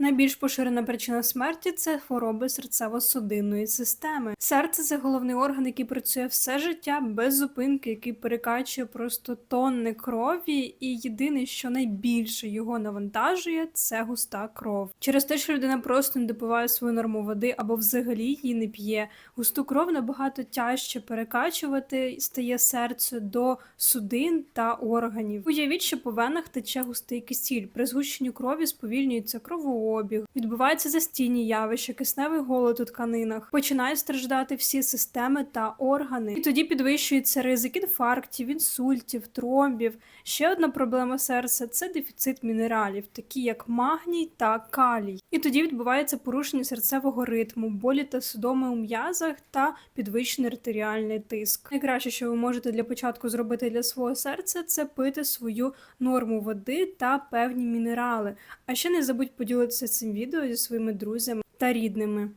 Найбільш поширена причина смерті це хвороби серцево-судинної системи. Серце це головний орган, який працює все життя без зупинки, який перекачує просто тонни крові, і єдине, що найбільше його навантажує, це густа кров. Через те, що людина просто не допиває свою норму води або взагалі її не п'є. Густу кров набагато тяжче перекачувати стає серцю до судин та органів. Уявіть, що по венах тече густий кисіль. При згущенні крові сповільнюється кровообіг, відбуваються застійні явища, кисневий голод у тканинах, починають страждати всі системи та органи. І тоді підвищується ризик інфарктів, інсультів, тромбів. Ще одна проблема серця це дефіцит мінералів, такі як магній та калій. І тоді відбувається порушення серцевого ритму, болі та судоми у м'язах та підвищений артеріальний тиск. Найкраще, що ви можете для початку зробити для свого серця, це пити свою норму води та певні мінерали. А ще не забудь поділитися цим відео зі своїми друзями та рідними.